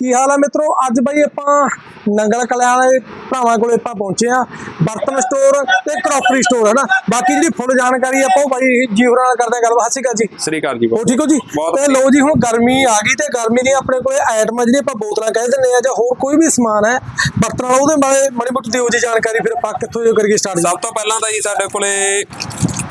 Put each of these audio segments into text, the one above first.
ਕੀ ਹਾਲ ਹੈ ਮਿੱਤਰੋ? ਅੱਜ ਬਾਈ ਆਪਾਂ ਨੰਗਲ ਕਲਿਆਣ ਦੇ ਭਰਾਵਾਂ ਕੋਲੇ ਆਪਾਂ ਪਹੁੰਚੇ ਆ ਬਰਤਨ ਸਟੋਰ ਤੇ ਕਰੋਕਰੀ ਸਟੋਰ ਹੈ ਨਾ ਬਾਕੀ ਜਿਹੜੀ ਫੁੱਲ ਜਾਣਕਾਰੀ ਆਪਾਂ ਉਹ ਬਾਈ ਜੀ ਹੋਰਾਂ ਨਾਲ ਕਰਦੇ ਗੱਲਬਾਤ। ਸਤਿ ਸ਼੍ਰੀ ਅਕਾਲ ਜੀ। ਸ੍ਰੀ ਅਕਾਲ ਜੀ ਹੋ ਠੀਕ ਹੋ ਜੀ? ਤੇ ਲੋ ਜੀ ਹੁਣ ਗਰਮੀ ਆ ਗਈ ਤੇ ਗਰਮੀ ਦੀਆਂ ਆਪਣੇ ਕੋਲੇ ਆਈਟਮਾਂ ਜਿਹੜੀਆਂ ਆਪਾਂ ਬੋਤਲਾਂ ਕਹਿ ਦਿੰਦੇ ਆ ਜਾਂ ਹੋਰ ਕੋਈ ਵੀ ਸਮਾਨ ਹੈ ਬਰਤਨ ਵਾਲਾ ਉਹਦੇ ਬਾਰੇ ਮਾੜੀ ਮੋਟੀ ਦਿਓ ਜੀ ਜਾਣਕਾਰੀ ਫਿਰ ਆਪਾਂ ਕਿੱਥੋਂ ਜੋ ਕਰੀਏ ਸਟਾਰਟ ਸਭ ਤੋਂ ਪਹਿਲਾਂ ਤਾਂ ਜੀ ਸਾਡੇ ਕੋਲੇ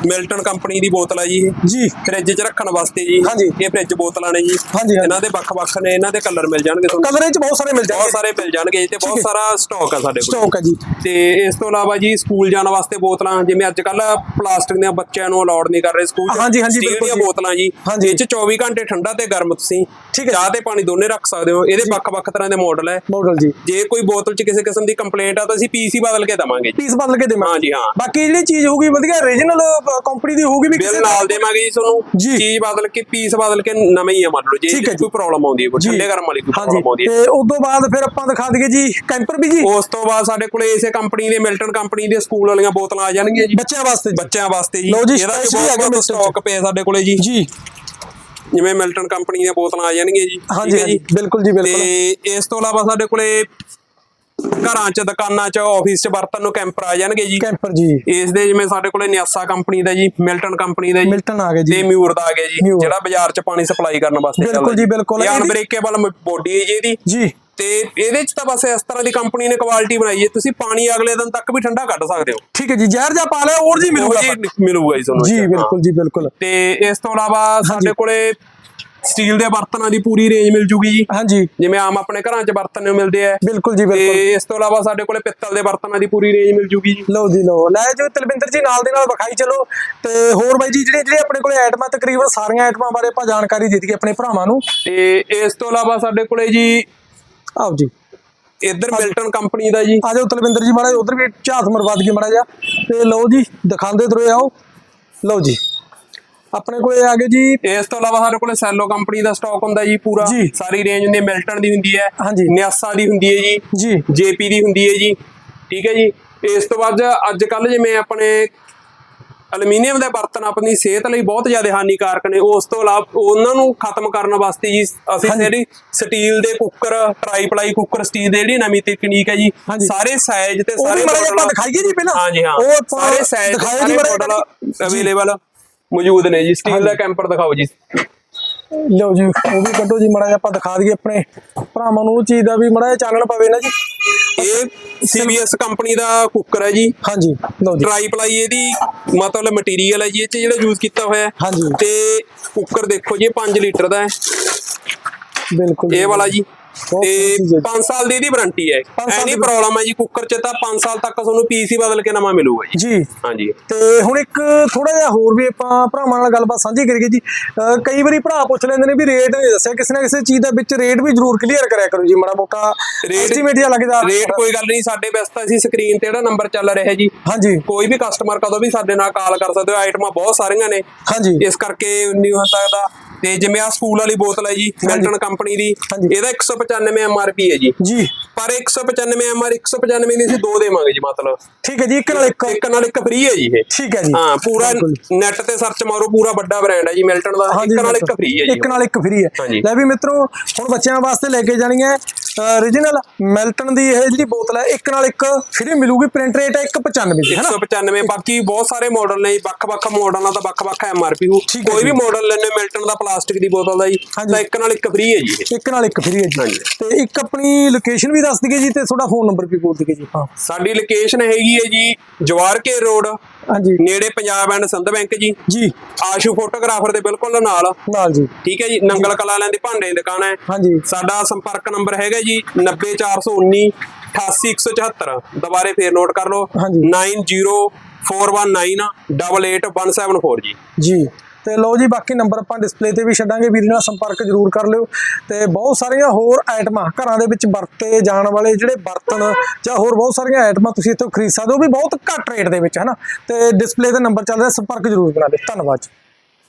ਮਿਲਟਨ ਕੰਪਨੀ ਦੀ ਬੋਤਲ ਹੈ ਜੀ ਇਹ। ਜੀ। ਫ੍ਰਿਜ 'ਚ ਰੱਖਣ ਵਾਸਤੇ ਜੀ। ਹਾਂਜੀ। ਇਹ ਫ੍ਰਿਜ ਬੋਤਲਾਂ ਨੇ ਜੀ। ਹਾਂਜੀ, ਹਾਂਜੀ। ਇਹਨਾਂ ਦੇ ਵੱਖ-ਵੱਖ ਨੇ ਇਹਨਾਂ ਦੇ ਕਲਰ ਮਿਲ ਜਾਣਗੇ ਤੁਹਾਨੂੰ। ਕਲਰੇ ਚ ਬਹੁਤ ਸਾਰੇ ਮਿਲ ਬਹੁਤ ਜਾਣਗੇ ਸਾਰੇ ਮਿਲ ਜਾਣਗੇ ਜੀ ਤੇ ਬਹੁਤ ਠੀਕ ਹੈ। ਸਾਰਾ ਸਟਾਕ ਆ ਸਾਡੇ ਕੋਲ। ਸਟਾਕ ਹੈ ਜੀ। ਤੇ ਇਸ ਤੋਂ ਇਲਾਵਾ ਜੀ ਸਕੂਲ ਜਾਣ ਵਾਸਤੇ ਬੋਤਲਾਂ ਜਿਵੇਂ ਅੱਜ ਕੱਲ ਪਲਾਸਟਿਕ ਦੀਆਂ ਬੱਚਿਆਂ ਨੂੰ ਅਲਾਉਡ ਨਹੀਂ ਕਰ ਰਹੇ ਸਕੂਲ 'ਚ। ਹਾਂਜੀ, ਹਾਂਜੀ, ਬਿਲਕੁਲ ਦੀਆਂ ਜੀ। ਬੋਤਲਾਂ ਜੀ। ਹਾਂਜੀ। ਇਹ 'ਚ 24 ਘੰਟੇ ਠੰਡਾ ਤੇ ਗਰਮ ਤੁਸੀਂ ਠੀਕ ਹੈ। ਚਾਹ ਤੇ ਪਾਣੀ ਦੋਨੇ ਰੱਖ ਸਕਦੇ ਹੋ। ਇਹਦੇ ਵੱਖ-ਵੱਖ ਤਰ੍ਹਾਂ ਦੇ ਮਾਡਲ ਹੈ। ਮਾਡਲ ਜੀ। ਜੇ ਕੋਈ ਬੋਤਲ 'ਚ ਕਿਸੇ ਕਿਸਮ ਦੀ ਕੰਪਲੇਂਟ ਆ ਤਾਂ ਅਸੀਂ ਪੀਸੀ ਬਦਲ ਕੇ ਦਵਾਂਗੇ ਪੀਸ ਬਦਲ ਕੇ ਦੇਵਾਂਗੇ। ਹਾਂਜੀ, ਹਾਂ। ਬਾਕੀ ਜਿਹੜੀ ਚੀਜ਼ ਹੋਊਗੀ ਵਧੀਆ ਰੀਜਨਲ ਕੰਪਨੀ ਦੀ ਹੋਊਗੀ ਵੀ ਬਿੱਲ ਨਾਲ ਦੇਵਾਂਗੇ ਜੀ ਤੁਹਾਨੂੰ ਜੀ। ਚੀਜ਼ ਬਦਲ ਕੇ ਪੀਸ ਬਦਲ ਕੇ ਨਵੇਂ ਹੀ ਆ ਮੰਨ ਲਓ ਜੇ ਕੋਈ ਪ੍ਰੋਬਲਮ ਆਉਂਦੀ ਹੈ ਕੋਈ। ਠੰਡੇ ਗਰਮ ਵਾਲੀ ਕੋਈ ਪ੍ਰੋਬਲਮ ਆਉਂਦੀ ਹੈ। ਤੇ ਉਸ ਤੋਂ ਬਾਅਦ ਫਿਰ ਆਪਾਂ ਦਿਖਾ ਦਈਏ ਜੀ ਕੈਂਪਰ ਵੀ ਜੀ? ਉਸ ਤੋਂ ਬਾਅਦ ਸਾਡੇ ਕੋਲੇ ਇਸੇ ਕੰਪਨੀ ਦੇ ਮਿਲਟਨ ਕੰਪਨੀ ਦੇ ਸਕੂਲ ਵਾਲੀਆਂ ਬੋਤਲਾਂ ਆ ਜਾਣਗੀਆਂ ਜੀ। ਬੱਚਿਆਂ ਵਾਸਤੇ ਜੀ। ਬੱਚਿਆਂ ਵਾਸਤੇ ਜੀ। ਇਹਦਾ ਬਹੁਤ। ਸਟਾਕ ਪਿਆ ਸਾਡੇ ਕੋਲੇ ਜੀ। ਜੀ। ਜਿਵੇਂ ਮਿਲਟਨ ਕੰਪਨੀ ਦੀਆਂ ਬੋਤਲਾਂ ਆ ਜਾਣਗੀਆਂ ਜੀ। ਹਾਂਜੀ ਬਿਲਕੁਲ ਜੀ ਬਿਲਕੁਲ। ਤੇ ਇਸ ਤੋਂ ਇਲਾਵਾ ਸਾਡੇ ਕੋਲੇ ਘਰਾਂ 'ਚ ਦੁਕਾਨਾਂ 'ਚ ਆਫਿਸ 'ਚ ਵਰਤਨ ਨੂੰ ਕੈਂਪਰ ਆ ਜਾਣਗੇ ਜੀ। ਕੈਂਪਰ ਜੀ। ਇਸ ਦੇ ਜਿਵੇਂ ਸਾਡੇ ਕੋਲੇ ਨਿਆਸਾ ਕੰਪਨੀ ਦਾ ਜੀ ਮਿਲਟਨ ਕੰਪਨੀ ਦਾ ਜੀ। ਮਿਲਟਨ ਆ ਤੇ ਜੀ। ਮਿਊਰ ਦਾ ਆ ਗਿਆ ਜੀ। ਜਿਹੜਾ ਬਾਜ਼ਾਰ 'ਚ ਪਾਣੀ ਸਪਲਾਈ ਕਰਨ ਵਾਸਤੇ ਬਿਲਕੁਲ ਚੱਲਦਾ ਜੀ, ਬਿਲਕੁਲ। ਇਹ ਅਨਬ੍ਰੇਕੇਬਲ ਬੋਡੀ ਹੈ ਜੀ ਇਹਦੀ। ਜੀ। ਤੇ ਇਹਦੇ 'ਚ ਤਾਂ ਬਸ ਇਸ ਤਰ੍ਹਾਂ ਦੀ ਕੰਪਨੀ ਨੇ ਕੁਆਲਿਟੀ ਬਣਾਈ ਹੈ। ਤੁਸੀਂ ਪਾਣੀ ਅਗਲੇ ਦਿਨ ਤੱਕ ਵੀ ਠੰਡਾ ਕੱਢ ਸਕਦੇ ਹੋ। ਠੀਕ ਹੈ ਜੀ ਜ਼ਹਿਰ ਜਾ ਪਾ ਲਿਆ ਹੋਰ ਜੀ ਮਿਲੂਗਾ ਜੀ ਮਿਲੂਗਾ ਜੀ ਤੁਹਾਨੂੰ ਜੀ। ਬਿਲਕੁਲ ਜੀ ਬਿਲਕੁਲ। ਤੇ ਇਸ ਤੋਂ ਇਲਾਵਾ ਸਾਡੇ ਕੋਲੇ ਸਟੀਲ ਦੇ ਬਰਤਨਾਂ ਦੀ ਪੂਰੀ ਰੇਂਜ ਮਿਲ ਜੂਗੀ ਜੀ। ਹਾਂਜੀ। ਜਿਵੇਂ ਆਮ ਆਪਣੇ ਘਰਾਂ 'ਚ ਬਰਤਨ ਮਿਲਦੇ ਆ। ਬਿਲਕੁਲ ਜੀ ਤੇ ਬਿਲਕੁਲ ਇਸ ਤੋਂ ਇਲਾਵਾ ਸਾਡੇ ਕੋਲੇ ਪਿੱਤਲ ਦੇ ਬਰਤਨਾਂ ਦੀ ਪੂਰੀ ਰੇਂਜ ਮਿਲ ਜੂਗੀ ਜੀ। ਲਓ ਜੀ ਲਓ। ਲੈ ਜੋ ਤਲਵਿੰਦਰ ਜੀ ਨਾਲ ਦੇ ਨਾਲ ਵਿਖਾਈ ਚਲੋ। ਤੇ ਹੋਰ ਬਾਈ ਜੀ ਜਿਹੜੇ ਜਿਹੜੇ ਆਪਣੇ ਕੋਲੇ ਆਈਟਮਾਂ ਤਕਰੀਬਨ ਸਾਰੀਆਂ ਆਈਟਮਾਂ ਬਾਰੇ ਆਪਾਂ ਜਾਣਕਾਰੀ ਦੇ ਦਈਏ ਆਪਣੇ ਭਰਾਵਾਂ ਨੂੰ। ਤੇ ਇਸ ਤੋਂ ਇਲਾਵਾ ਸਾਡੇ ਕੋਲੇ ਜੀ ਆਓ ਜੀ। ਇੱਧਰ ਮਿਲਟਨ ਕੰਪਨੀ ਦਾ ਜੀ। ਆ ਜਾਓ ਤਲਵਿੰਦਰ ਜੀ ਮਾੜਾ ਉਧਰ ਵੀ ਝਾਤ ਮਰਵਾ ਦਈਏ ਮਾੜਾ ਜਿਹਾ ਤੇ ਲਓ ਜੀ ਦਿਖਾਉਂਦੇ ਤੁਰੇ ਆਓ। ਲਓ ਜੀ। ਆਪਣੇ ਕੋਲੇ ਆ ਗਏ ਜੀ। ਇਸ ਤੋਂ ਇਲਾਵਾ ਸਾਡੇ ਕੋਲੇ ਸੈਲੋ ਕੰਪਨੀ ਦਾ ਸਟਾਕ ਹੁੰਦਾ ਜੀ ਪੂਰਾ। ਸਾਰੀ ਰੇਂਜ ਹੁੰਦੀ ਹੈ ਮਿਲਟਨ ਦੀ ਹੁੰਦੀ ਹੈ ਹਾਂਜੀ। ਨਿਆਸਾ ਦੀ ਹੁੰਦੀ ਹੈ ਜੀ। ਜੀ। ਜੇਪੀ ਦੀ ਹੁੰਦੀ ਹੈ ਜੀ। ਠੀਕ ਹੈ ਜੀ। ਇਸ ਤੋਂ ਬਾਅਦ ਅੱਜ ਕੱਲ ਜਿਵੇਂ ਆਪਣੇ ਐਲੂਮੀਨੀਅਮ ਦੇ ਬਰਤਨ ਆਪਣੀ ਸਿਹਤ ਲਈ ਬਹੁਤ ਜ਼ਿਆਦਾ ਹਾਨੀਕਾਰਕ ਨੇ। ਉਸ ਤੋਂ ਇਲਾਵਾ ਉਹਨਾਂ ਨੂੰ ਖਤਮ ਕਰਨ ਵਾਸਤੇ ਜੀ ਅਸੀਂ। ਜਿਹੜੀ ਸਟੀਲ ਦੇ ਕੁੱਕਰ ਟ੍ਰਾਈਪਲਾਈ ਕੁੱਕਰ ਸਟੀਲ ਦੇ ਜਿਹੜੀ ਨਵੀਂ ਤਕਨੀਕ ਹੈ ਜੀ। ਸਾਰੇ ਸਾਈਜ਼ ਤੇ ਸਾਰੇ ਆਪਾਂ model- ਦਿਖਾਈਏ ਜੀ ਪਹਿਲਾਂ। ਹਾਂਜੀ ਹਾਂ। ਸਾਰੇ ਸਾਈਜ਼ ਸਾਰੇ। ਮਾਡਲ ਅਵੇਲੇਬਲ ਮੌਜੂਦ ਨੇ ਜੀ। ਸਟੀਲ ਦਾ ਕੈਂਪਰ ਦਿਖਾਓ ਜੀ। ਲਓ ਜੀ ਉਹ ਵੀ ਕੱਢੋ ਜੀ ਮਾੜਾ ਆਪਾਂ ਦਿਖਾ ਦਈਏ ਆਪਣੇ ਭਰਾਵਾਂ ਨੂੰ ਉਹ ਚੀਜ਼ ਦਾ ਵੀ ਮਾੜਾ ਚਾਨਣ ਪਵੇ ਨਾ ਜੀ। ਇਹ ਸੀਬੀਐਸ ਕੰਪਨੀ ਦਾ ਕੁੱਕਰ ਹੈ ਜੀ। ਹਾਂਜੀ ਲਓ ਜੀ। ਟਰਾਈ ਪਲਾਈ ਇਹਦੀ ਮਤਲਬ ਮਟੀਰੀਅਲ ਹੈ ਜੀ ਇਹ ਚ ਜਿਹੜਾ ਯੂਜ਼ ਕੀਤਾ ਹੋਇਆ ਹੈ। ਹਾਂਜੀ। ਤੇ ਕੁੱਕਰ ਦੇਖੋ ਜੀ ਇਹ 5 ਲੀਟਰ ਦਾ ਹੈ। ਬਿਲਕੁਲ ਇਹ ਵਾਲਾ ਜੀ। ਤੇ ਸੋਹਣੀ ਚੀਜ਼ ਹੈ। 5 ਸਾਲ ਦੀ ਇਹਦੀ ਵਾਰੰਟੀ ਹੈ। ਦੀ ਪ੍ਰੋਬਲਮ ਹੈ ਜੀ ਕੁੱਕਰ ਚ ਤਾਂ 5 ਸਾਲ ਤੱਕ ਤੁਹਾਨੂੰ ਪੀਸੀ ਬਦਲ ਕੇ ਨਵਾਂ ਮਿਲੂਗਾ ਜੀ। ਜੀ। ਹਾਂਜੀ। ਤੇ ਹੁਣ ਇੱਕ ਥੋੜਾ ਜਿਹਾ ਹੋਰ ਵੀ ਆਪਾਂ ਭਰਾਵਾਂ ਨਾਲ ਗੱਲਬਾਤ ਸਾਂਝੀ ਕਰੀਏ ਜੀ। ਕਈ ਵਾਰੀ ਭਰਾ ਪੁੱਛ ਲੈਂਦੇ ਨੇ ਵੀ ਰੇਟ ਨਹੀਂ ਦੱਸਿਆ ਕਿਸੇ ਨਾ ਕਿਸੇ ਚੀਜ਼ ਦਾ ਵਿੱਚ ਰੇਟ ਵੀ ਜ਼ਰੂਰ ਕਲੀਅਰ ਕਰਿਆ ਕਰੋ ਜੀ ਮਾੜਾ ਮੋਟਾ ਐਸਟੀਮੇਟ ਜਿਹਾ ਲੱਗਦਾ ਰੇਟ ਕੋਈ ਗੱਲ ਨਹੀਂ ਸਾਡੇ ਬੈਸ ਤਾਂ ਅਸੀਂ ਸਕਰੀਨ ਤੇ ਜਿਹੜਾ ਨੰਬਰ ਚੱਲ ਰਿਹਾ ਜੀ। ਹਾਂਜੀ। ਕੋਈ ਵੀ ਕਸਟਮਰ ਕਦੋਂ ਵੀ ਸਾਡੇ ਨਾਲ ਕਾਲ ਕਰ ਸਕਦੇ ਹੋ ਆਈਟਮਾਂ ਬਹੁਤ ਸਾਰੀਆਂ ਨੇ। ਹਾਂਜੀ। ਇਸ ਕਰਕੇ ਨਹੀਂ ਹੋ ਸਕਦਾ ਤੇ ਜਿਵੇਂ ਆ ਸਕੂਲ ਵਾਲੀ ਬੋਤਲ ਹੈ ਜੀ ਮਿਲਟਨ ਕੰਪਨੀ ਦੀ। ਇਹਦਾ 195 ਐਮਆਰਪੀ ਹੈ ਜੀ। ਜੀ। ਪਰ 195 ਐਮਆਰ 195 ਦੀ ਅਸੀਂ ਦੋ ਦੇਵਾਂਗੇ ਜੀ ਮਤਲਬ। ਠੀਕ ਹੈ ਜੀ ਇੱਕ ਨਾਲ ਇੱਕ। ਇੱਕ ਨਾਲ ਇੱਕ ਫ੍ਰੀ ਹੈ ਜੀ ਇਹ। ਠੀਕ ਹੈ ਜੀ। ਹਾਂ ਪੂਰਾ। ਨੈਟ ਤੇ ਸਰਚ ਮਾਰੋ ਪੂਰਾ ਵੱਡਾ ਬ੍ਰਾਂਡ ਹੈ ਜੀ ਮਿਲਟਨ ਦਾ। ਇੱਕ ਨਾਲ ਇੱਕ। ਫ੍ਰੀ ਹੈ ਜੀ ਇੱਕ ਨਾਲ ਇੱਕ ਫ੍ਰੀ ਹੈ। ਲੈ ਵੀ ਮਿੱਤਰੋ ਹੁਣ ਬੱਚਿਆਂ ਵਾਸਤੇ ਲੈ ਕੇ ਜਾਣੀ ਹੈ origignal ਮੈਲਟਨ ਦੀ ਇਹ ਜਿਹੜੀ ਬੋਤਲ ਹੈ ਇੱਕ ਨਾਲ ਇੱਕ ਫ੍ਰੀ ਮਿਲੂਗੀ ਪ੍ਰਿੰਟ ਰੇਟ ਹੈ 195 ਦੀ ਹੈ ਨਾ 195 ਬਾਕੀ ਬਹੁਤ ਸਾਰੇ ਮਾਡਲ ਨੇ ਵੱਖ-ਵੱਖ ਮਾਡਲਾਂ ਦਾ ਵੱਖ-ਵੱਖ ਐਮਆਰਪੀ ਹੋ ਕੋਈ। ਵੀ ਮਾਡਲ ਲੈਣੇ ਮਿਲਟਨ ਦਾ ਪਲਾਸਟਿਕ ਦੀ ਬੋਤਲ ਦਾ ਜੀ। ਤਾਂ ਇੱਕ ਨਾਲ ਇੱਕ ਫ੍ਰੀ ਹੈ ਜੀ। ਇੱਕ ਨਾਲ ਇੱਕ ਫ੍ਰੀ ਹੈ ਜੀ। ਤੇ ਇੱਕ ਆਪਣੀ ਲੋਕੇਸ਼ਨ ਵੀ ਦੱਸ ਦਈਏ ਜੀ ਤੇ ਤੁਹਾਡਾ ਫੋਨ ਨੰਬਰ ਵੀ ਬੋਲ ਦਈਏ ਜੀ ਹਾਂ ਸਾਡੀ ਲੋਕੇਸ਼ਨ ਹੈਗੀ ਹੈ ਜੀ ਜਵਾਰ ਕੇ ਰੋਡ ਹਾਂਜੀ। ਨੇੜੇ ਪੰਜਾਬ ਐਂਡ ਸਿੰਧ ਬੈਂਕ ਜੀ? ਜੀ। ਆਸ਼ੂ ਫੋਟੋਗ੍ਰਾਫਰ ਦੇ ਬਿਲਕੁਲ ਨਾਲ। ਨਾਲ ਜੀ। ਠੀਕ ਹੈ ਜੀ ਨੰਗਲ ਕਲਾ ਵਾਲਿਆਂ ਦੀ ਭਾਂਡੇ ਦੀ ਦੁਕਾਨ ਹੈ। ਹਾਂਜੀ। ਸਾਡਾ ਸੰਪਰਕ ਨੰਬਰ ਹੈਗਾ ਜੀ 90419 88174 ਦੁਬਾਰੇ ਫੇਰ ਨੋਟ ਕਰ ਲਓ। ਹਾਂਜੀ। 9041988174 ਜੀ। ਜੀ। ਤੇ ਲਓ ਜੀ, ਬਾਕੀ ਨੰਬਰ ਆਪਾਂ ਡਿਸਪਲੇ ਤੇ ਵੀ ਛੱਡਾਂਗੇ। ਵੀਰ ਨਾਲ ਸੰਪਰਕ ਜ਼ਰੂਰ ਕਰ ਲਿਓ। ਤੇ ਬਹੁਤ ਸਾਰੀਆਂ ਹੋਰ ਆਈਟਮਾਂ ਘਰਾਂ ਦੇ ਵਿੱਚ ਵਰਤੇ ਜਾਣ ਵਾਲੇ ਜਿਹੜੇ ਬਰਤਨ ਜਾਂ ਹੋਰ ਬਹੁਤ ਸਾਰੀਆਂ ਆਈਟਮਾਂ ਤੁਸੀਂ ਇੱਥੋਂ ਖਰੀਦ ਸਕਦੇ ਹੋ ਵੀ ਬਹੁਤ ਘੱਟ ਰੇਟ ਦੇ ਵਿੱਚ ਹੈ ਨਾ ਤੇ ਡਿਸਪਲੇ ਤੇ ਨੰਬਰ ਚੱਲ ਰਿਹਾ ਸੰਪਰਕ ਜ਼ਰੂਰ ਕਰਾ ਲਿਓ। ਧੰਨਵਾਦ ਜੀ।